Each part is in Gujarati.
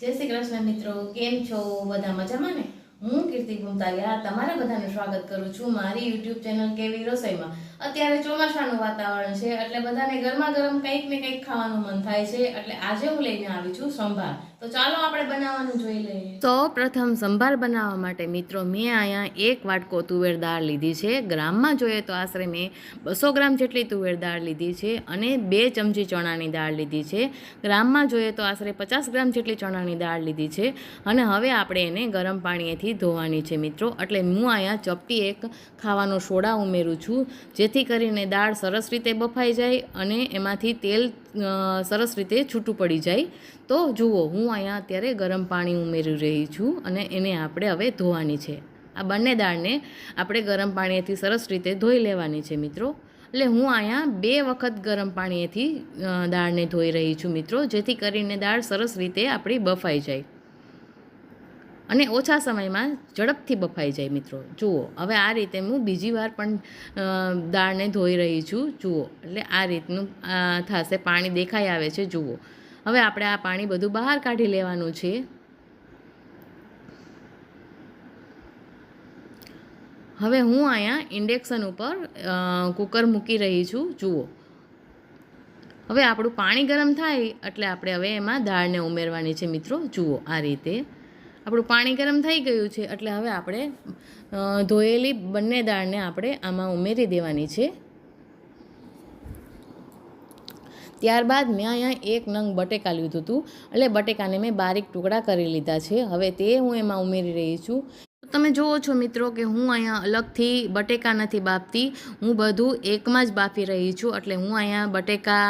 જય શ્રી કૃષ્ણ મિત્રો, કેમ છો? બધા મજામાં ને? હું કીર્તિ ગુમતાલિયા તમારા બધાનું સ્વાગત કરું છું મારી યુટ્યુબ ચેનલ કેવી રસોઈમાં. અત્યારે ચોમાસાનું વાતાવરણ છે, એટલે બધાને ગરમા ગરમ કંઈક ને કંઈક ખાવાનું મન થાય છે, એટલે આજે હું લઈને આવી છું સંભાર. તો ચાલો આપણે બનાવવાનું જોઈ લઈએ. પ્રથમ સંભાર બનાવવા માટે મિત્રો મેં અહીંયા એક વાટકો તુવેર દાળ લીધી છે. ગ્રામમાં જોઈએ તો આશરે મેં બસો ગ્રામ જેટલી તુવેર દાળ લીધી છે અને બે ચમચી ચણાની દાળ લીધી છે. ગ્રામમાં જોઈએ તો આશરે પચાસ ગ્રામ જેટલી ચણાની દાળ લીધી છે અને હવે આપણે એને ગરમ પાણીએથી ધોવાની છે મિત્રો. એટલે હું અહીંયા ચપટી એક ખાવાનો સોડા ઉમેરું છું જેથી કરીને દાળ સરસ રીતે બફાઈ જાય અને એમાંથી તેલ સરસ રીતે છૂટું પડી જાય. તો જુઓ, હું અહીંયા અત્યારે ગરમ પાણી ઉમેરી રહી છું અને એને આપણે હવે ધોવાની છે. આ બંને દાળને આપણે ગરમ પાણીથી સરસ રીતે ધોઈ લેવાની છે મિત્રો. એટલે હું અહીંયા બે વખત ગરમ પાણીએથી દાળને ધોઈ રહી છું મિત્રો, જેથી કરીને દાળ સરસ રીતે આપણી બફાઈ જાય. અને ઓછા સમયમાં ઝડપથી બફાઈ જાય મિત્રો. જુઓ, હવે આ રીતે હું બીજી વાર પણ દાળને ધોઈ રહી છું. જુઓ, એટલે આ રીતનું થશે. પાણી દેખાઈ આવે છે. જુઓ. હવે આપણે આ પાણી બધું બહાર કાઢી લેવાનું છે. હવે હું અહીંયા ઇન્ડેક્શન ઉપર કુકર મૂકી રહી છું. જુઓ. હવે આપણું પાણી ગરમ થાય, એટલે આપણે હવે એમાં દાળને ઉમેરવાની છે મિત્રો. જુઓ, આ રીતે. આપણું પાણી ગરમ થઈ ગયું છે એટલે હવે આપણે ધોયેલી બંને દાળને આપણે આમાં ઉમેરી દેવાની છે. ત્યારબાદ મેં અહીંયા એક નંગ બટેકા લીધું હતું. એટલે બટેકાને મેં બારીક ટુકડા કરી લીધા છે. હવે તે હું એમાં ઉમેરી રહી છું. તમે જુઓ છો મિત્રો કે હું અહીંયા અલગથી બટેકા નથી બાફતી. હું બધું એકમાં જ બાફી રહી છું. એટલે હું અહીંયા બટેકા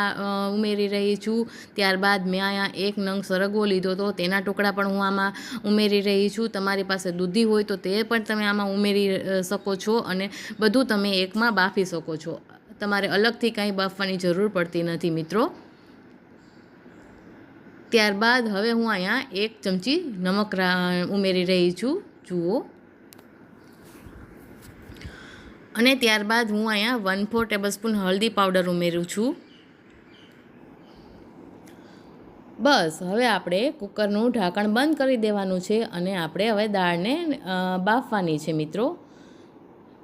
ઉમેરી રહી છું. ત્યારબાદ મેં અહીંયા એક નંગ સરગવો લીધો હતો. તેના ટુકડા પણ હું આમાં ઉમેરી રહી છું. તમારી પાસે દૂધી હોય તો તે પણ તમે આમાં ઉમેરી શકો છો અને બધું તમે એકમાં બાફી શકો છો. તમારે અલગથી કાંઈ બાફવાની જરૂર પડતી નથી મિત્રો. ત્યારબાદ હવે હું અહીંયા એક ચમચી નમક ઉમેરી રહી છું. જુઓ. અને ત્યારબાદ હું અહીંયા વન ફોર ટેબલસ્પૂન હલ્દી પાવડર ઉમેરું છું. બસ, હવે આપણે કુકરનું ઢાંકણ બંધ કરી દેવાનું છે અને આપણે હવે દાળને બાફવાની છે મિત્રો.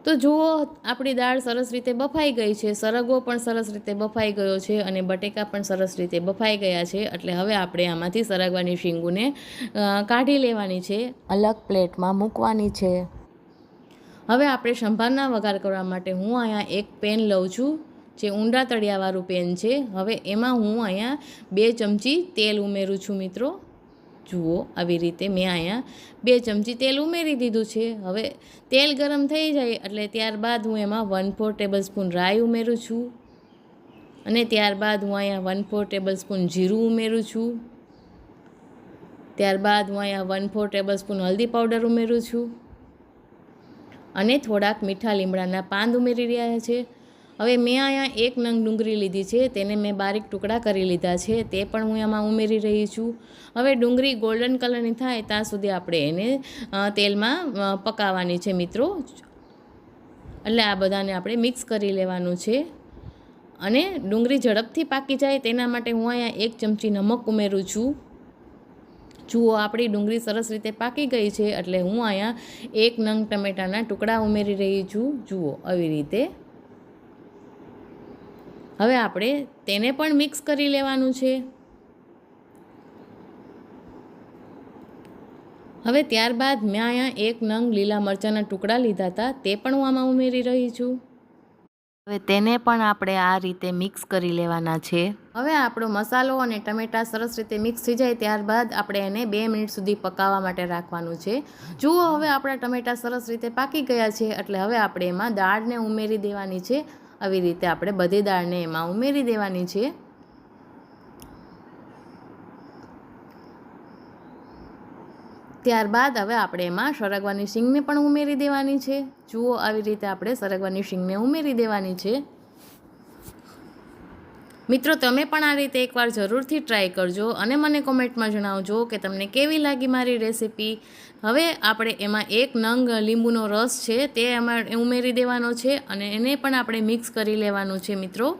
તો જુઓ, આપણી દાળ સરસ રીતે બફાઈ ગઈ છે. સરગવો પણ સરસ રીતે બફાઈ ગયો છે અને બટેકા પણ સરસ રીતે બફાઈ ગયા છે. એટલે હવે આપણે આમાંથી સરગવાની શીંગુને કાઢી લેવાની છે. અલગ પ્લેટમાં મૂકવાની છે. હવે આપણે સંભારના વઘાર કરવા માટે હું અહીંયા એક પેન લઉં છું, જે ઊંડા તળિયાવાળું પેન છે. હવે એમાં હું અહીંયા બે ચમચી તેલ ઉમેરું છું મિત્રો. જુઓ આવી રીતે મેં અહીંયા બે ચમચી તેલ ઉમેરી દીધું છે. હવે તેલ ગરમ થઈ જાય એટલે ત્યારબાદ હું એમાં વન ફોર ટેબલ સ્પૂન રાઈ ઉમેરું છું. અને ત્યારબાદ હું અહીંયા વન ફોર ટેબલ સ્પૂન જીરું ઉમેરું છું. ત્યારબાદ હું અહીંયા વન ફોર ટેબલ સ્પૂન હલ્દી પાવડર ઉમેરું છું. અને થોડાક મીઠા લીમડાના પાંદ ઉમેરી રહ્યા છે. હવે મેં અહીંયા એક નંગ ડુંગળી લીધી છે, તેને મેં બારીક ટુકડા કરી લીધા છે, તે પણ હું એમાં ઉમેરી રહી છું. હવે ડુંગળી ગોલ્ડન કલરની થાય ત્યાં સુધી આપણે એને તેલમાં પકાવવાની છે મિત્રો. એટલે આ બધાને આપણે મિક્સ કરી લેવાનું છે. અને ડુંગળી ઝડપથી પાકી જાય તેના માટે હું અહીંયા એક ચમચી નમક ઉમેરું છું. જુઓ, આપણી ડુંગળી સરસ રીતે પાકી ગઈ છે એટલે હું અહીંયા એક નંગ ટમેટાના ટુકડા ઉમેરી રહી છું. જુઓ, આવી રીતે. હવે આપણે તેને પણ મિક્સ કરી લેવાનું છે. હવે ત્યારબાદ મેં અહીંયા એક નંગ લીલા મરચાંના ટુકડા લીધા હતા, તે પણ હું આમાં ઉમેરી રહી છું. હવે તેને પણ આપણે આ રીતે મિક્સ કરી લેવાના છે. હવે આપણો મસાલો અને ટમેટાં સરસ રીતે મિક્સ થઈ જાય ત્યારબાદ આપણે એને બે મિનિટ સુધી પકાવવા માટે રાખવાનું છે. જુઓ હવે આપણા ટમેટાં સરસ રીતે પાકી ગયા છે એટલે હવે આપણે એમાં દાળને ઉમેરી દેવાની છે. આવી રીતે આપણે બધી દાળને એમાં ઉમેરી દેવાની છે. ત્યારબાદ હવે આપણે એમાં સરગવાની શીંગને પણ ઉમેરી દેવાની છે. જુઓ આવી રીતે આપણે સરગવાની શીંગને ઉમેરી દેવાની છે. મિત્રો, તમે પણ આ રીતે એકવાર જરૂરથી ટ્રાય કરજો અને મને કોમેન્ટમાં જણાવજો કે તમને કેવી લાગી મારી રેસીપી. હવે આપણે એમાં એક નંગ લીંબુનો રસ છે તે એમાં ઉમેરી દેવાનો છે અને એને પણ આપણે મિક્સ કરી લેવાનું છે, મિત્રો.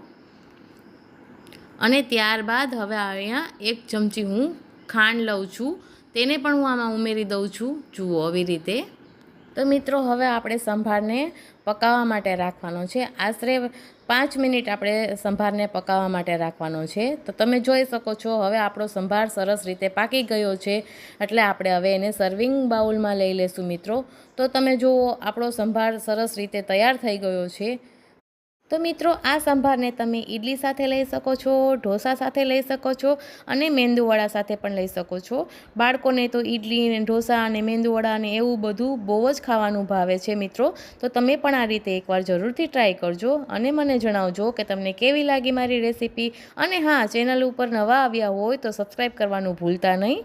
અને ત્યારબાદ હવે અહીંયા એક ચમચી હું ખાંડ લઉં છું. તેને પણ હું આમાં ઉમેરી દઉં છું. જુઓ આવી રીતે. તો મિત્રો, હવે આપણે સંભારને પકાવવા માટે રાખવાનો છે. આશરે પાંચ મિનિટ આપણે સંભારને પકાવવા માટે રાખવાનો છે. તો તમે જોઈ શકો છો, હવે આપણો સંભાર સરસ રીતે પાકી ગયો છે. એટલે આપણે હવે એને સર્વિંગ બાઉલમાં લઈ લેશું મિત્રો. તો તમે જુઓ, આપણો સંભાર સરસ રીતે તૈયાર થઈ ગયો છે. તો મિત્રો, આ સંભારને તમે ઇડલી સાથે લઈ શકો છો, ઢોસા સાથે લઈ શકો છો અને મેંદુવડા સાથે પણ લઈ શકો છો. બાળકોને તો ઇડલી ને ઢોસા અને મેંદુવડા ને એવું બધું બહુ જ ખાવાનું ભાવે છે મિત્રો. તો તમે પણ આ રીતે એકવાર જરૂરથી ટ્રાય કરજો અને મને જણાવજો કે તમને કેવી લાગી મારી રેસીપી. અને હા, ચેનલ ઉપર નવા આવ્યા હોય તો સબસ્ક્રાઈબ કરવાનું ભૂલતા નહીં.